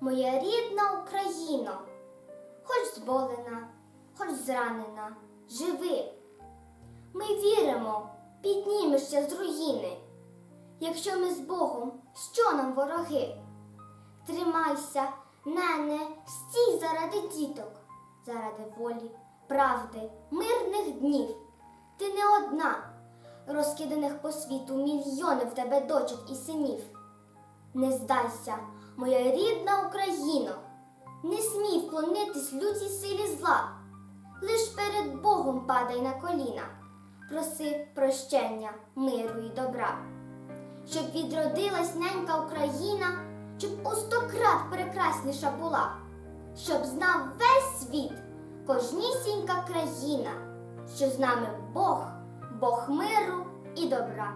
моя рідна Україно, хоч зболена, хоч зранена, живи. Ми віримо, піднімешся з руїни. Якщо ми з Богом, що нам вороги? Тримайся, нене, стій заради діток, заради волі, правди, мирних днів. Ти не одна, розкиданих по світу мільйони в тебе дочок і синів. Не здайся, моя рідна Україно, не смій вклонитись лютій силі зла. Лиш перед Богом падай на коліна, проси прощення, миру і добра. Щоб відродилась ненька Україна, щоб у сто крат прекрасніша була, щоб знав весь світ, кожнісінька країна, що з нами Бог, Бог миру і добра.